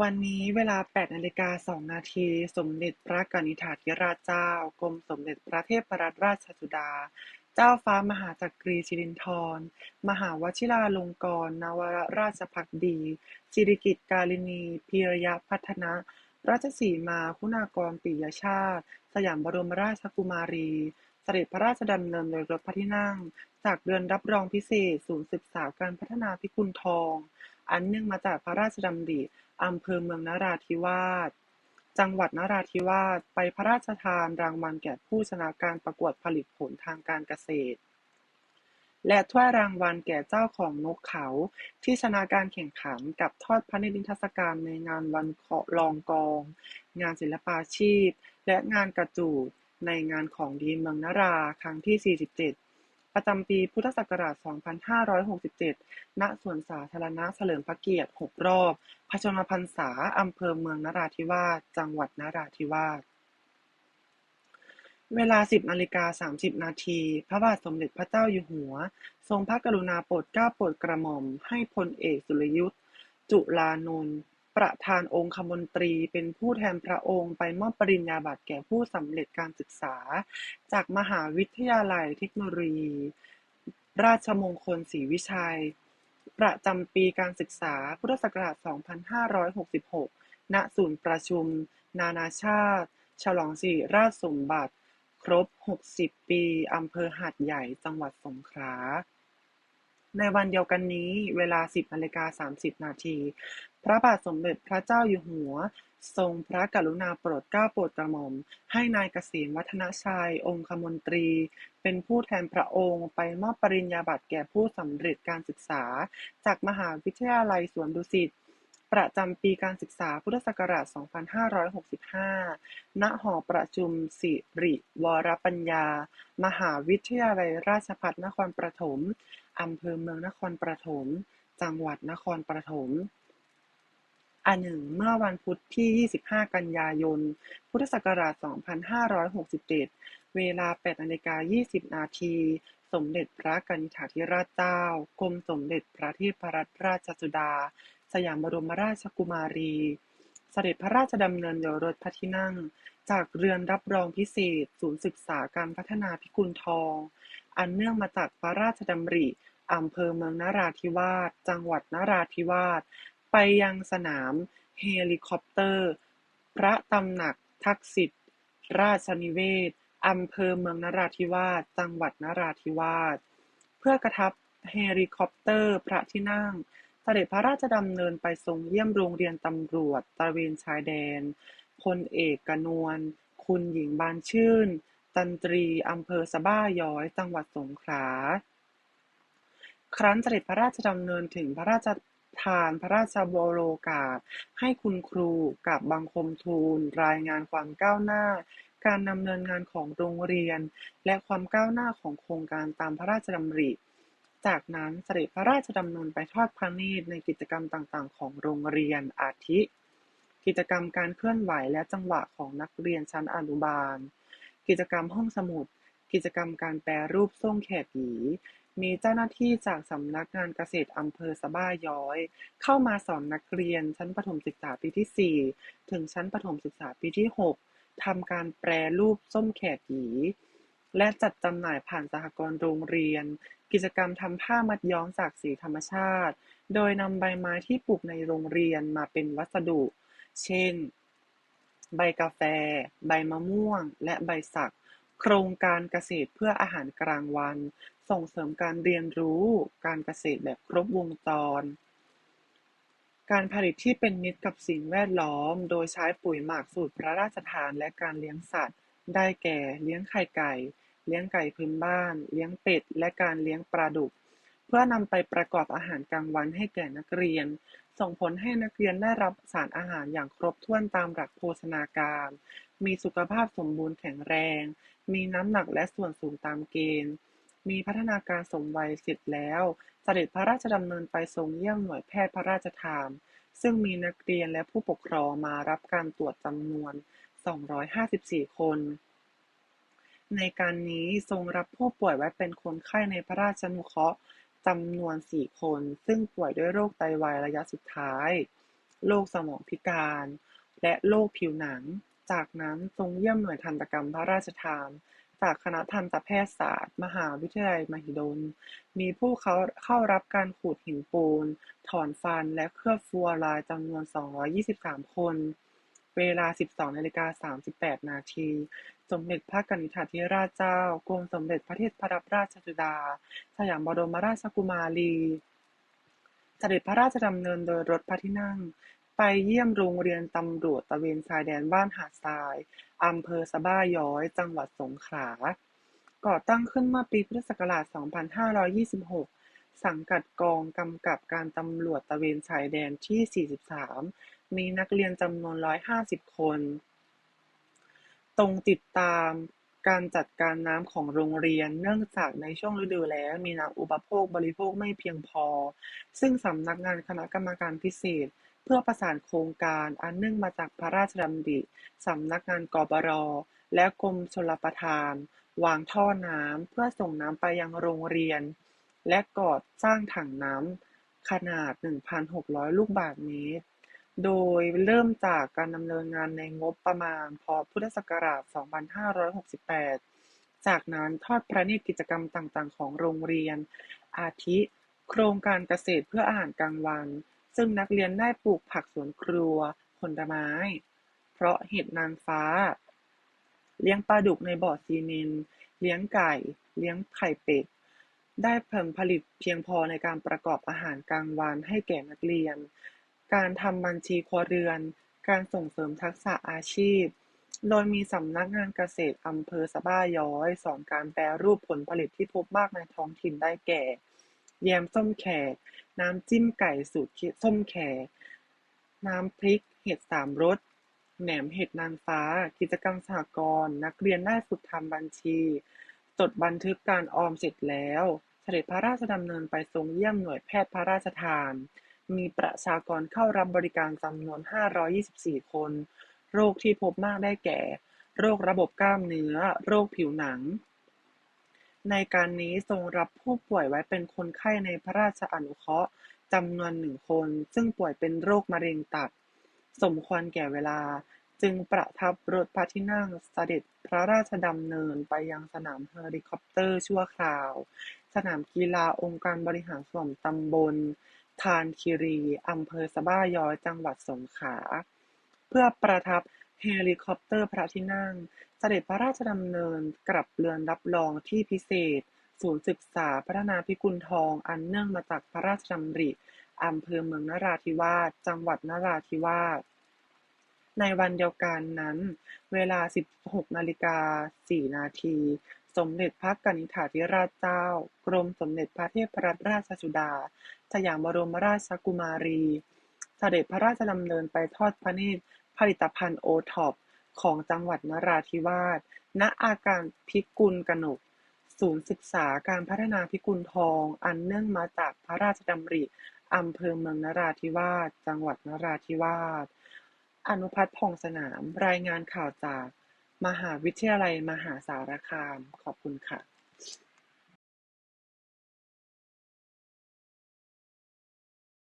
วันนี้เวลา 8 นาฬิกา 2 นาที สมเด็จพระกนิษฐาธิราชเจ้า กรมสมเด็จพระเทพรัตนราชสุดา เจ้าฟ้ามหาจักรีสิรินธร มหาวชิราลงกรณนวราชภักดี สิริกิติ์กาลินี พีรยพัฒนรัชสีมา คุณากรปิยชาติ สยามบรมราชกุมารีเสด็จพระราชดำเนินโดยรถพระที่นั่ง จากเรือนรับรองพิเศษศูนย์ศึกษาการพัฒนาพิกุลทอง อันเนื่องมาจากพระราชดำริ อำเภอเมืองนราธิวาส จังหวัดนราธิวาส ไปพระราชทานรางวัลแก่ผู้ชนะการประกวดผลิตผลทางการเกษตร และถ้วยรางวัลแก่เจ้าของนกเขาที่ชนะการแข่งขันกับทอดพระนิทรรศการในงานวันเคาะรองกอง งานศิลปาชีพ และงานกระจูดในงานของดีเมืองนราครั้งที่ 47 ประจำปีพุทธศักราช 2567 ณ สวนสาธารณะเฉลิมพระเกียรติ 6 รอบพชนมพรรษา อำเภอเมืองนราธิวาส จังหวัดนราธิวาส เวลา 10นาฬิกา30 นาที พระบาทสมเด็จพระเจ้าอยู่หัว ทรงพระกรุณาโปรดเกล้าโปรดกระหม่อม ให้พลเอกสุรยุทธจุลานนท์ ประธานองคมนตรีเป็นผู้แทนพระองค์ไปมอบปริญญาบัตรแก่ผู้สำเร็จการศึกษาจากมหาวิทยาลัยเทคโนโลยี ราชมงคลศรีวิชัย ประจำปีการศึกษา พุทธศักราช 2566 ณ ศูนย์ประชุม นานาชาติ ฉลองสิริราชสมบัติ ครบ 60 ปี อำเภอหาดใหญ่ จังหวัดสงขลา ในวันเดียวกันนี้ เวลา 10นาฬิกา30 นาที พระบาทสมเด็จพระเจ้าอยู่หัว ทรงพระกรุณาโปรดเกล้าโปรดกระหม่อม ให้นายเกษมวัฒนชัย องคมนตรี เป็นผู้แทนพระองค์ไปมอบปริญญาบัตรแก่ผู้สำเร็จการศึกษา จากมหาวิทยาลัยสวนดุสิต ประจำปีการศึกษาพุทธศักราช 2565 ณ หอประชุมสิริวรปัญญา มหาวิทยาลัยราชภัฏนครปฐมอำเภอเมืองนครปฐม จังหวัดนครปฐมอันหนึ่ง เมื่อวันพุธที่ 25 กันยายน พุทธศักราช 2567 เวลา8นาฬิกา20 นาที สมเด็จพระกนิษฐาธิราชเจ้า กรมสมเด็จพระเทพรัตนราชสุดา สยามบรมราชกุมารี เสด็จพระราชดำเนินโดยรถพระที่นั่ง จากเรือนรับรองพิเศษ ศูนย์ศึกษาการพัฒนาพิกุลทอง อันเนื่องมาจากพระราชดำริอำเภอเมืองนราธิวาส จังหวัดนราธิวาส ไปยังสนามเฮลิคอปเตอร์ พระตำหนักทักษิณราชนิเวศอำเภอเมืองนราธิวาส จังหวัดนราธิวาส เพื่อกระทับเฮลิคอปเตอร์พระที่นั่ง เสด็จพระราชดำเนินไปทรงเยี่ยมโรงเรียนตำรวจตระเวนชายแดน พลเอกกนวลคุณหญิงบานชื่น จันตรี อำเภอสะบ้าย้อย จังหวัดสงขลา ครั้นเสด็จพระราชดำเนินถึงพระราชทานพระราชบรโอกาส ให้คุณครูกับบังคมทูล รายงานความก้าวหน้า การดำเนินงานของโรงเรียน และความก้าวหน้าของโครงการตามพระราชดำริ จากนั้นเสด็จพระราชดำเนินไปทอดพระเนตรในกิจกรรมต่าง ๆ ของโรงเรียน อาทิ กิจกรรมการเคลื่อนไหวและจังหวะของนักเรียนชั้นอนุบาล กิจกรรมห้องสมุด กิจกรรมการแปรรูปส้มแขกหยีมีเจ้าหน้าที่จากสำนักงานเกษตรอำเภอสะบ้าย้อย เข้ามาสอนนักเรียนชั้นประถมศึกษาปีที่ 4 ถึงชั้นประถมศึกษาปีที่ 6ทำการแปรรูปส้มแขกหยีและจัดจำหน่ายผ่านสหกรณ์โรงเรียน กิจกรรมทำผ้ามัดย้อมจากสีธรรมชาติ โดยนำใบไม้ที่ปลูกในโรงเรียนมาเป็นวัสดุ เช่น ใบกาแฟ ใบมะม่วง และใบสัก โครงการเกษตรเพื่ออาหารกลางวัน ส่งเสริมการเรียนรู้การเกษตรแบบครบวงจร การผลิตที่เป็นมิตรกับสิ่งแวดล้อม โดยใช้ปุ๋ยหมักสูตรพระราชทานและการเลี้ยงสัตว์ ได้แก่ เลี้ยงไข่ไก่ เลี้ยงไก่พื้นบ้าน เลี้ยงเป็ด และการเลี้ยงปลาดุก เพื่อนำไปประกอบอาหารกลางวันให้แก่นักเรียน ส่งผลให้นักเรียนได้รับสารอาหารอย่างครบถ้วนตามหลักโภชนาการ มีสุขภาพสมบูรณ์แข็งแรง มีน้ำหนักและส่วนสูงตามเกณฑ์ มีพัฒนาการสมวัยเสร็จแล้วเสด็จพระราชดำเนินไปทรงเยี่ยมหน่วยแพทย์พระราชทาน ซึ่งมีนักเรียนและผู้ปกครองมารับการตรวจจำนวน 254 คน ในการนี้ทรงรับผู้ป่วยไว้เป็นคนไข้ในพระราชานุเคราะห์จำนวนสี่คน ซึ่งป่วยด้วยโรคไตวายระยะสุดท้าย โรคสมองพิการ และโรคผิวหนัง จากนั้นทรงเยี่ยมหน่วยทันตกรรมพระราชทาน จากคณะทันตแพทยศาสตร์ มหาวิทยาลัยมหิดล มีผู้เขาเข้ารับการขูดหินปูน ถอนฟันและเคลือบฟลูออไรด์จำนวน 223 คนเวลา 12นาฬิกา38 นาที สมเด็จพระกนิษฐาธิราชเจ้า กรมสมเด็จพระเทพรัตนราชสุดา สยามบรมราชกุมารีเสด็จพระราชดำเนินโดยรถพระที่นั่ง ไปเยี่ยมโรงเรียนตำรวจตะเวนชายแดนบ้านหาดทรายอำเภอสะบ้าย้อย จังหวัดสงขลา ก่อตั้งขึ้นเมื่อปีพุทธศักราช 2526 สังกัดกองกำกับการตำรวจตะเวนชายแดนที่ 43 มีนักเรียนจำนวน 150 คน ตรงติดตามการจัดการน้ำของโรงเรียน เนื่องจากในช่วงฤดูแล้งมีน้ำอุปโภคบริโภคไม่เพียงพอ ซึ่งสำนักงานคณะกรรมการพิเศษ เพื่อประสานโครงการอันเนื่องมาจากพระราชดำริสำนักงานกปรและกรมชลประทาน วางท่อน้ำเพื่อส่งน้ำไปยังโรงเรียน และก่อสร้างถังน้ำขนาด 1,600 ลูกบาศก์เมตร โดยเริ่มจากการดำเนินงานในงบประมาณ พ.พุทธศักราช 2568 จากนั้นทอดพระเนตรกิจกรรมต่าง ๆ ของโรงเรียน อาทิ โครงการเกษตรเพื่ออาหารกลางวัน ซึ่งนักเรียนได้ปลูกผักสวนครัว ผลไม้ เพาะเห็ดนางฟ้า เลี้ยงปลาดุกในบ่อซีเมนเลี้ยงไก่ เลี้ยงไข่เป็ด ได้ผลผลิตเพียงพอในการประกอบอาหารกลางวันให้แก่นักเรียน การทำบัญชีครัวเรือน การส่งเสริมทักษะอาชีพ โดยมีสำนักงานเกษตรอำเภอสะบ้าย้อย สอนการแปรรูปผลผลิตที่พบมากในท้องถิ่นได้แก่ แยมส้มแขก น้ำจิ้มไก่สูตรส้มแขก น้ำพริกเห็ดสามรส แหนมเห็ดนางฟ้า กิจกรรมสหกรณ์นักเรียนได้ฝึกทำบัญชี จดบันทึกการออมเสร็จแล้ว เสด็จพระราชดำเนินไปทรงเยี่ยมหน่วยแพทย์พระราชทาน มีประชากรเข้ารับบริการจำนวน 524 คน โรคที่พบมากได้แก่ โรคระบบกล้ามเนื้อ โรคผิวหนัง ในการนี้ทรงรับผู้ป่วยไว้เป็นคนไข้ในพระราชอนุเคราะห์จำนวนหนึ่งคน ซึ่งป่วยเป็นโรคมะเร็งตับ สมควรแก่เวลา จึงประทับรถพระที่นั่งเสด็จพระราชดำเนินไปยังสนามเฮลิคอปเตอร์ชั่วคราว สนามกีฬาองค์การบริหารส่วนตำบล ทานคีรี อำเภอสะบ้าย้อย จังหวัดสงขลา เพื่อประทับเฮลิคอปเตอร์พระที่นั่ง เสด็จพระราชดำเนินกลับเรือนรับรองที่พิเศษ ศูนย์ศึกษาพัฒนาพิกุลทอง อันเนื่องมาจากพระราชดำริ อำเภอเมืองนราธิวาส จังหวัดนราธิวาส ในวันเดียวกันนั้น เวลา 16นาฬิกา4นาที สมเด็จพระกนิษฐาธิราชเจ้า กรมสมเด็จพระเทพรัตนราชสุดา สยามบรมราชกุมารี เสด็จพระราชดำเนินไปทอดพระเนตรผลิตภัณฑ์โอท็อปของจังหวัดนราธิวาส ณ อาคารพิกุลกนก ศูนย์ศึกษาการพัฒนาพิกุลทอง อันเนื่องมาจากพระราชดำริอำเภอเมืองนราธิวาส จังหวัดนราธิวาส อนุพัฒน์ผ่องสนาม รายงานข่าวจาก มหาวิทยาลัยมหาสารคาม ขอบคุณค่ะ